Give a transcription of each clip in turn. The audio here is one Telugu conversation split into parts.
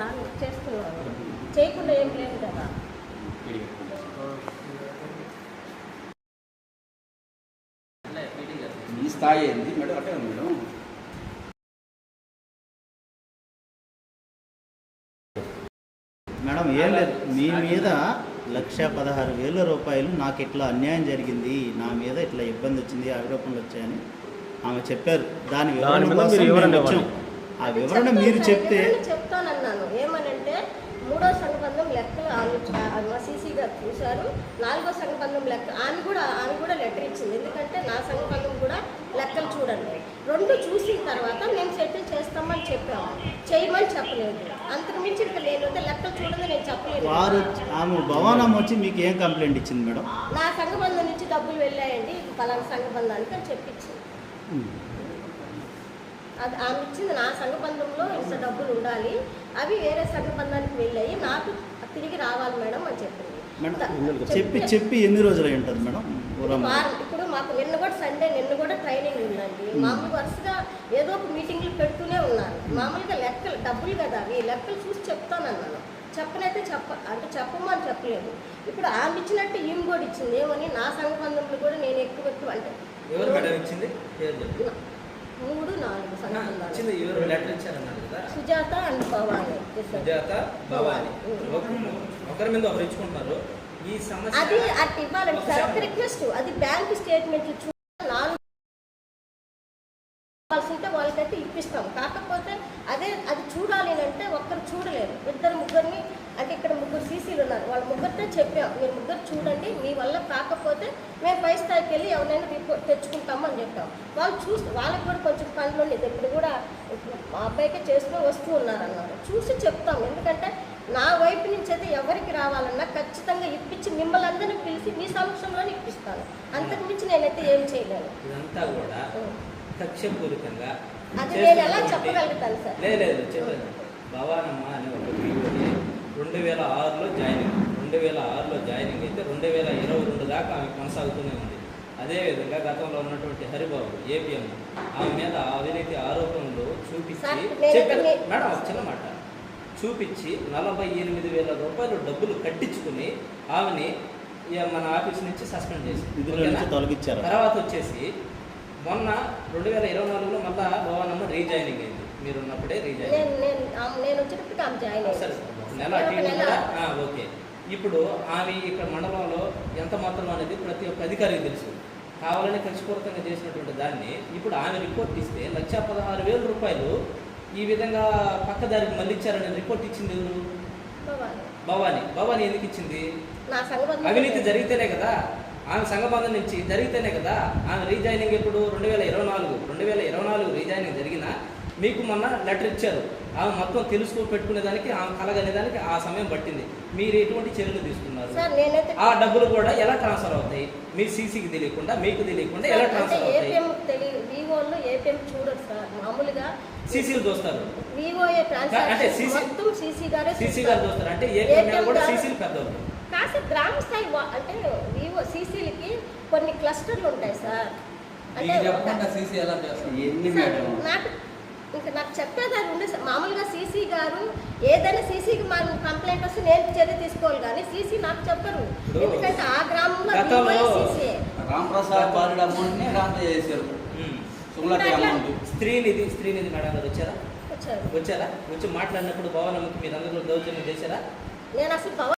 రాను చేస్తున్నాను చేయకుండా ఏం లేదు కదా. మీ స్థాయి ఏంది? మేడం అట్టే ఉంది మేడం. మేడం ఏం లేదు. మీ మీద లక్ష పదహారు వేల రూపాయలు నాకు ఇట్లా అన్యాయం జరిగింది నా మీద ఇట్లా ఇబ్బంది వచ్చింది ఆరోపణలు వచ్చాయని ఆమె చెప్పారు. దాని వివరణ కోసం. ఆ వివరణ మీరు చెప్తే చెప్తానన్నాను. ఏమనంటే మూడో సంబంధం లెక్కలు ఆమె సీసీ గారు చూశారు. నాలుగో సంబంధం లెక్క ఆమె కూడా ఆమె కూడా లెటర్ ఇచ్చింది. ఎందుకంటే నా సంబంధం కూడా లెక్కలు చూడండి. రెండు చూసిన తర్వాత మేము సెటిల్ చేస్తామని చెప్పాము. చేయమని చెప్పలేదు. అంతకు మించి ఇంకా లేకపోతే లెక్కలు చూడదని నేను చెప్పలేదు. వారు ఆమె భవనం వచ్చి మీకు ఏం కంప్లైంట్ ఇచ్చింది మేడం? నా సంఘబంధం నుంచి డబ్బులు వెళ్ళాయండి. పలానా సంఘబంధానికి అని చెప్పించింది అది ఆమె ఇచ్చింది నా సంఘబంధంలో ఇంత డబ్బులు ఉండాలి. అవి వేరే సంఘబంధానికి వెళ్ళాయి. నాకు తిరిగి రావాలి మేడం అని చెప్పింది. చెప్పి చెప్పి ఎన్ని రోజులు అయి ఉంటుంది మేడం? ఇప్పుడు మాకు నిన్న కూడా సండే నిన్న కూడా ట్రైనింగ్ ఉందండి. మామూలు వరుసగా ఏదో ఒక మీటింగ్లు పెడుతూనే ఉన్నారు మామూలుగా లెక్కలు డబ్బులు కదా అవి. లెక్కలు చూసి చెప్తానన్నాను చెప్పనైతే చెప్ప అంటే చెప్పమని చెప్పలేదు. ఇప్పుడు ఆమె ఇచ్చినట్టు ఈమె కూడా ఇచ్చింది. ఏమని? నా సంబంధంలో కూడా నేను ఎక్కువ ఎక్కువ అంటే ఎవరు మేడం నాలుగు అన్నా, సంబంధాలు ఇచ్చింది ఎవరు లెటర్ ఇచ్చారన్నారు కదా? సుజాత అండ్ భవాని. సుజాత భవాని. ఒకరి మీద ఒకరు ఇచ్చుకుంటున్నారు. ఈ అది సమస్య అటు ఇవ్వాలండి సార్ ఒక రిక్వెస్ట్ అది బ్యాంక్ స్టేట్మెంట్లు చూ నాలుగు ఉంటే వాళ్ళకైతే ఇప్పిస్తాం. కాకపోతే అదే అది చూడాలి అంటే ఒక్కరు చూడలేరు. ఇద్దరు ముగ్గురిని అంటే ఇక్కడ ముగ్గురు సీసీలు ఉన్నారు. వాళ్ళ ముగ్గురితో చెప్పాం. మీరు ముగ్గురు చూడండి. మీ వల్ల కాకపోతే మేము పై స్థాయికి వెళ్ళి ఎవరైనా రిపోర్ట్ తెచ్చుకుంటాము అని చెప్పాం. వాళ్ళు చూసి వాళ్ళకి కూడా కొంచెం పనులు ఉండేది. ఇప్పుడు కూడా మా అబ్బాయికే చేసుకుని వస్తూ ఉన్నారు అన్నారు చూసి చెప్తాం. ఎందుకంటే నా వైపు నుంచి అయితే ఎవరికి రావాలన్నా ఖచ్చితంగా ఇప్పించి మిమ్మల్ని అందరినీ పిలిచి మీ సమక్షంలోనే ఇప్పిస్తాను. అంతకు మించి నేనైతే ఏం చేయలేను. ఇదంతా కూడా కక్షపూరితంగా అది నేను ఎలా చెప్పగలుగుతాను సార్? లేదు లేదు చెప్పలేదు భవానమ్మ అనే ఒక రెండు వేల ఆరులో జాయినింగ్ రెండు వేల ఆరులో జాయినింగ్ అయితే రెండు వేల ఇరవై రెండు దాకా ఆమె కొనసాగుతూనే ఉంది. అదేవిధంగా గతంలో ఉన్నటువంటి హరిబాబు ఏపీఎం ఆమె మీద అవినీతి ఆరోపణలు చూపించి చెప్పారు. మేడం ఒక చిన్న మాట. చూపించి నలభై ఎనిమిది వేల రూపాయలు డబ్బులు కట్టించుకుని ఆమెని ఇక మన ఆఫీస్ నుంచి సస్పెండ్? నుంచి తొలగించారు. తర్వాత వచ్చేసి మొన్న రెండు వేల ఇరవై నాలుగులో మళ్ళా భవనమ్మ రీజాయినింగ్ అయింది. మీరు ఉన్నప్పుడే రీజాయినింగ్. నేను సరే నెల ఓకే. ఇప్పుడు ఆమె ఇక్కడ మండలంలో ఎంత మొత్తం అనేది ప్రతి ఒక్క అధికారికి తెలుసు. కావాలని ఖర్చుపూరితంగా చేసినటువంటి దాన్ని ఇప్పుడు ఆమె రిపోర్ట్ ఇస్తే లక్ష పదహారు వేల రూపాయలు ఈ విధంగా పక్కదారికి మళ్ళించారనే రిపోర్ట్ ఇచ్చింది ఎవరు? భవాని. భవానీ. ఎందుకు ఇచ్చింది? అవినీతి జరిగితేనే కదా ఆమె సంఘబంధం నుంచి జరిగితేనే కదా ఆమె రీజాయినింగ్ ఎప్పుడు? రెండు వేల ఇరవై నాలుగు. రెండు వేల ఇరవై నాలుగు రీజాయినింగ్ జరిగిన మీకు మొన్న లెటర్ ఇచ్చారు. ఆమె మొత్తం తెలుసుకో పెట్టుకునే దానికి ఆమె కలగనే దానికి ఆ సమయం పట్టింది. మీరు ఎటువంటి చర్యలు తీసుకున్నారు? ఆ డబ్బులు కూడా ఎలా ట్రాన్స్ఫర్ అవుతాయి? మీ సీసీకి తెలియకుండా మీకు తెలియకుండా ఎలా ట్రాన్స్ఫర్ అవుతాయి? ఏపీఎం తెలియదు వివోలో ఏపీఎం చూడరు సార్. మామూలుగా సీసీలు చూస్తారు. వివోఏ అంటే సీసీ గారే సీసీ. గారు చూస్తారు. అంటే ఏపీఎం కూడా సీసీలు కాస్త గ్రామ స్థాయి అంటే వివో సీసీలకి కొన్ని క్లస్టర్లు ఉంటాయి సార్. అంటే నాకు ఇంకా నాకు చెప్పేదాన్ని ఉండే. మామూలుగా సీసీ గారు ఏదైనా సీసీకి మనం కంప్లైంట్ వస్తే నేను చర్య తీసుకోవాలి కానీ సీసీ నాకు చెప్పరు. ఎందుకంటే ఆ గ్రామంలో గతంలో- సీసీ రాంప్రసాద్ బాలుడు అమౌంట్ని రాంత చేశారు. ఉమ్. సుమలత అమౌంట్. స్త్రీనిధి స్త్రీనిధి మేడం గారు వచ్చారా? వచ్చారు. వచ్చి మాట్లాడినప్పుడు భవనమ్మకి మీరు అందరూ దౌర్జన్యం చేశారా? నేను అసలు పవర్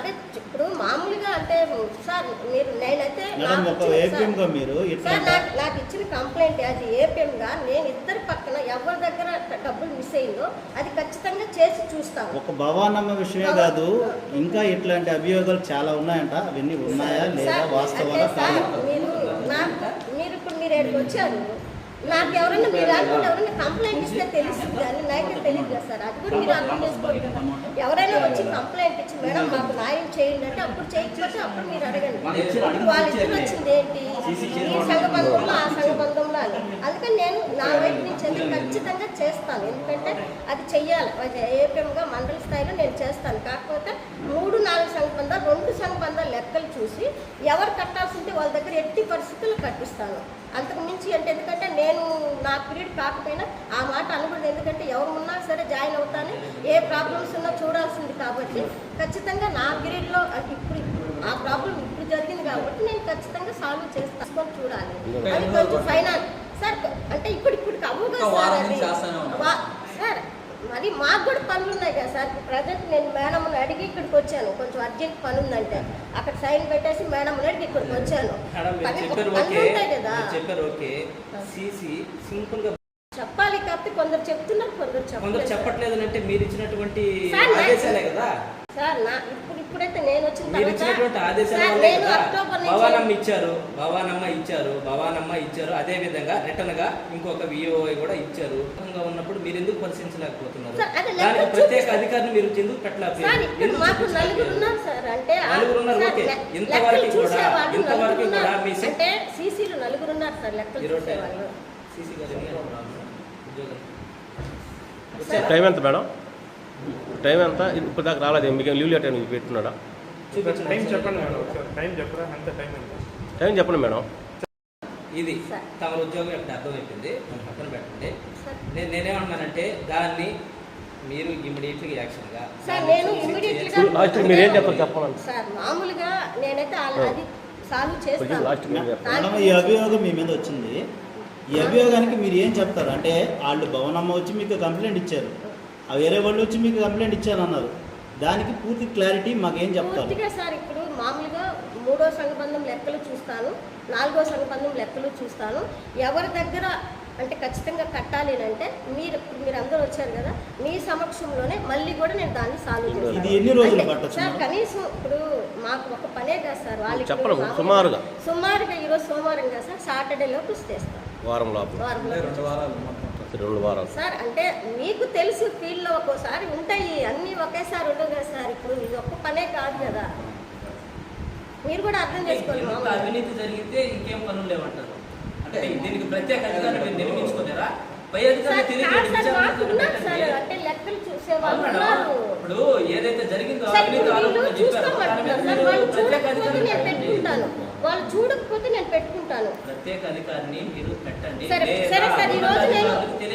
అదే ఇప్పుడు మామూలుగా అంటే సార్ మీరు నేనైతే మేడం నాకు ఒక ఇచ్చిన- ఏపీఎం గా సార్, మీరు నాకు ఇచ్చిన కంప్లైంట్ అది ఏపీఎం గా నేను ఇద్దరు పక్కన ఎవరి దగ్గర డబ్బులు మిస్ అయిందో అది ఖచ్చితంగా చేసి చూస్తాను. ఒక భవానమ్మ విషయమే కాదు ఇంకా ఇట్లాంటి అభియోగాలు చాలా ఉన్నాయంట అవన్నీ ఉన్నాయా లేదా వాస్తవాలా మీరు మీరు ఇప్పుడు మీరు ఏడుకు వచ్చారు నాకు ఎవరైనా మీరు అనుకుంటే ఎవరైనా కంప్లైంట్ ఇస్తే తెలుస్తుంది. కానీ నాకే తెలియదు కదా సార్. అది కూడా మీరు అర్థం చేసుకోండి కదా. ఎవరైనా వచ్చి కంప్లైంట్ ఇచ్చి మేడం మాకు న్యాయం చేయండి అంటే అప్పుడు చేయకపోతే అప్పుడు మీరు అడగండి. ఇప్పుడు వాళ్ళ ఇద్దరు వచ్చింది ఏంటి? ఈ సంఘబంధంలో ఆ సంఘబంధంలో అని అందుకని నేను నా వైపు నుంచి అయితే ఖచ్చితంగా చేస్తాను. ఎందుకంటే అది చెయ్యాలి. అది ఏపీఎంగా మండల స్థాయిలో నేను చేస్తాను. కాకపోతే మూడు నాలుగు సంఘబంధాలు రెండు సంఘబంధాలు లెక్కలు చూసి ఎవరు కట్టాల్సి ఉంటే వాళ్ళ దగ్గర ఎట్టి పరిస్థితుల్లో కట్టిస్తాను. అంతకు మించి అంటే ఎందుకంటే నేను నా పీరియడ్ కాకపోయినా ఆ మాట అనకూడదు. ఎందుకంటే ఎవరు ఉన్నా సరే జాయిన్ అవుతాను. ఏ ప్రాబ్లమ్స్ ఉన్నా చూడాల్సింది కాబట్టి ఖచ్చితంగా నా పీరియడ్లో ఇప్పుడు ఆ ప్రాబ్లం ఇప్పుడు జరిగింది కాబట్టి నేను ఖచ్చితంగా సాల్వ్ చేస్తాను చూడాలి. అది కొంచెం ఫైనాన్స్ సార్ అంటే ఇప్పుడు ఇప్పుడు అవ్వు కదా ఒక సార్ అది? సార్ మరి మాకు కూడా పనులు ఉన్నాయి కదా సార్. ప్రజెంట్ నేను మేడంని అడిగి ఇక్కడికి వచ్చాను. కొంచెం అర్జెంట్ పని ఉందంటే అక్కడ సైన్ పెట్టేసి మేడంని అడిగి ఇక్కడికి వచ్చాను. మేడం చెప్పాలి కాబట్టి కొందరు చెప్తున్నారు కొందరు చెప్పట్లేదు అంటే మీరు ఇచ్చినటువంటి కదా? సార్ నా ఇప్పుడు ఇప్పుడైతే నేను వచ్చిన మీరు తర్వాత ఇచ్చినటువంటి ఆదేశాల సార్, వల్లే నేను కదా అక్టోబర్ భవానమ్మ ఇచ్చారు భవానమ్మ ఇచ్చారు భవానమ్మ ఇచ్చారు అదే విధంగా రిటర్న్గా ఇంకొక విఓఐ కూడా ఇచ్చారు ఉన్నప్పుడు మీరు ఎందుకు పరిశీలించలేకపోతున్నారు సార్, అది దానికి ప్రత్యేక చూపిస్తారు. అధికారిని మీరు ఎందుకు సార్ పెట్టలేకపోయారు ఇప్పుడు ఎందుకు మాకు నలుగురు చూపించలేకపోయారు? ఉన్నారు సార్ అంటే ఆ- నలుగురు ఉన్నారు, సార్, ఓకే. లె- ఇంతవరకు లెక్కలు కూడా- చూసేవాళ్ళు ఇంతవరకు నలుగురు కూడా ఉన్నారు. మీ సి- అంటే సీసీలు నలుగురు ఉన్నారు సార్ లెక్కలు ఈరోజు చూసేవాళ్ళు సీసీ గారు ఎన్ని గంటలకు రావాలి? ఉద్యోగం సార్, టైం ఎంత మేడం టైం ఎంత? ఇప్పుడు దాకా రాలేదు. మీకు లీవ్ లెటర్ మీకు పెట్టున్నాడా? టైం. చెప్పండి మేడం టైం చెప్పరా? ఎంత టైం ఎంత? టైం చెప్పండి మేడం. ఇది. తమ ఉద్యోగం ఇక్కడ అర్థమైపోయింది. పక్కన పెట్టండి. నేను నేనేమన్నానంటే దాన్ని మీరు ఇమ్మీడియట్గా యాక్షన్గా సార్ నేను లాస్ట్ మీరు ఏం చెప్పాలి? చెప్పాలండి సార్ మామూలుగా నేనైతే అది సాల్వ్ చేస్తాను. లాస్ట్ మీరు చెప్పండి. మేడం ఈ అభియోగం మీ మీద వచ్చింది. ఈ అభియోగానికి మీరు ఏం చెప్తారు? అంటే వాళ్ళు భవనమ్మ వచ్చి మీకు కంప్లైంట్ ఇచ్చారు. వేరే వాళ్ళు వచ్చి మీకు కంప్లైంట్ ఇచ్చారు అన్నారు దానికి పూర్తి క్లారిటీ మాకేం చెప్తారు? పూర్తిగా సార్ ఇప్పుడు మామూలుగా మూడో సంఘబంధం లెక్కలు చూస్తాను నాలుగో సంఘబంధం లెక్కలు చూస్తాను. ఎవరి దగ్గర అంటే ఖచ్చితంగా కట్టాలి అని అంటే మీరు ఇప్పుడు మీరు అందరూ వచ్చారు కదా మీ సమక్షంలోనే మళ్ళీ కూడా నేను దాన్ని సాల్వ్ చేస్తాను. ఇది ఎన్ని రోజులు అంటే పట్టొచ్చు సార్? కనీసం ఇప్పుడు మాకు ఒక పనే కదా సార్ మామూలుగా- సుమారుగా. సుమారుగా ఈరోజు సోమవారం కదా సార్ సాటర్డే లోపు చేస్తాను వారం లోపల రెండు వారాలు. మొత్తం రెండు వారాలు సార్ అంటే మీకు తెలుసు ఫీల్డ్లో ఒక్కోసారి ఉంటాయి అన్నీ ఒకేసారి ఉండవు కదా సార్. ఇప్పుడు ఇది ఒక్క పనే కాదు కదా. మీరు కూడా అర్థం చేసుకోవాలి. అవినీతి జరిగితే ఇంకేం పనులు లేవంటారు? అంటే దీనికి ప్రత్యేక అధికారులు మీరు పై అధికారులు. అంటే లెక్కలు ఇప్పుడు ఏదైతే జరిగిందో అవినీతి ఆరోపణలు చెప్పారు ప్రత్యేక చూడకపోతే అధికారిని నేను పెట్టండి. పెట్టుకుంటాను వాళ్ళు చూడకపోతే నేను పెట్టుకుంటాను ప్రత్యేక అధికారిని మీరు పెట్టండి సరే సరే సార్ ఈ రోజు నేను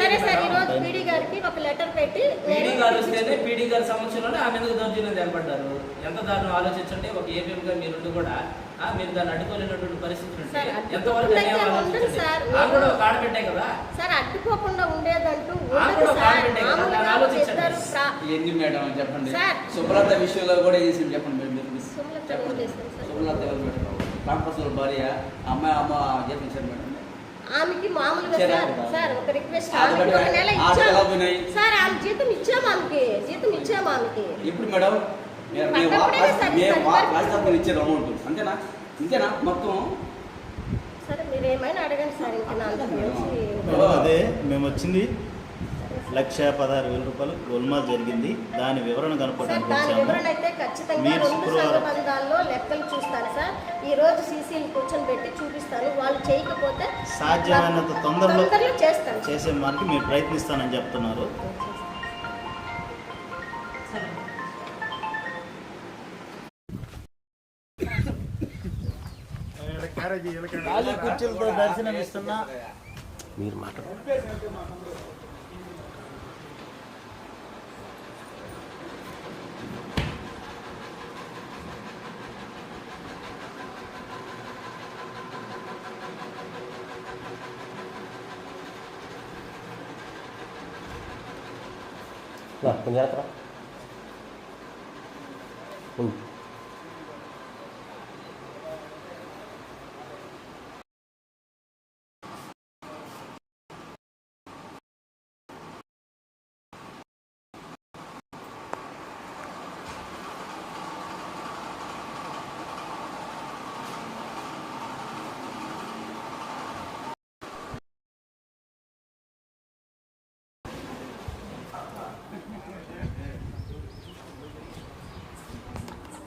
సరే సార్ ఈ మేడం. రోజు పీడీ గారికి ఒక లెటర్ పెట్టి పీడీ గారు వస్తేనే పీడీ గారి ఆమె మీద దౌర్జన్యం ఏర్పడ్డారు ఎంత దారుణం ఒక ఏపీఎం గా మీరు కూడా ఆ, మీరు దాన్ని అడ్డుకోలేనటువంటి పరిస్థితులు ఉంటే సార్, ఎంతవరకు అడ్డుకోకుండా అన్యాయం ఉండదు ఆలోచించండి సార్. ఆమె కూడా ఒక ఆడబిడ్డే కదా సార్ అడ్డుకోకుండా ఉండేదంటూ మేడం చెప్పండి సార్. సుబ్రత విషయంలో కూడా చేసి చెప్పండి సుమలత? సుబ్రత రామప్రసాద్ భార్య అమ్మాయి అమ్మ చేపించారు మేడం. ఆమెకి మామూలుగా సరే, సార్ ఒక రిక్వెస్ట్. ఆమె ఆమెకి ఒక నెల ఇచ్చాము? సార్ ఆమె జీతం ఇచ్చాము ఆమెకి జీతం ఇచ్చాము ఆమెకి. ఇప్పుడు మేడం? మీరు ఇచ్చారు అమౌంట్. అంతేనా? ఇంతేనా మొత్తం? సరే మీరు ఏమైనా అడగండి సార్ ఇంకా అదే మేము వచ్చింది లక్ష పదహారు వేల రూపాయలు గోల్మాల్ జరిగింది. దాని వివరణ కనపడడానికి వచ్చాము. వివరణ అయితే ఖచ్చితంగా మీరు లెక్కలు చూస్తాను సార్. ఈ రోజు సీసీలు కూర్చొని పెట్టి చూపిస్తాను వాళ్ళు చేయకపోతే సాధ్యమైనంత తొందరలో చేస్తాను చేసే మనకి మీరు ప్రయత్నిస్తానని చెప్తున్నారు. ఖాళీ కుర్చీలతో దర్శనం ఇస్తున్నా మీరు మాట్లాడు Nah, penjara apa?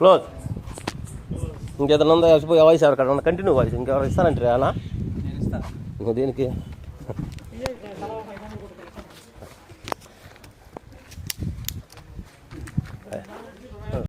క్లోజ్. ఇంకేదన్నా ఉందా? వాయిస్ ఎవరికన్నా కంటిన్యూ వాయిస్ ఇంకెవరు ఇస్తాను. ఇంకో దీనికి?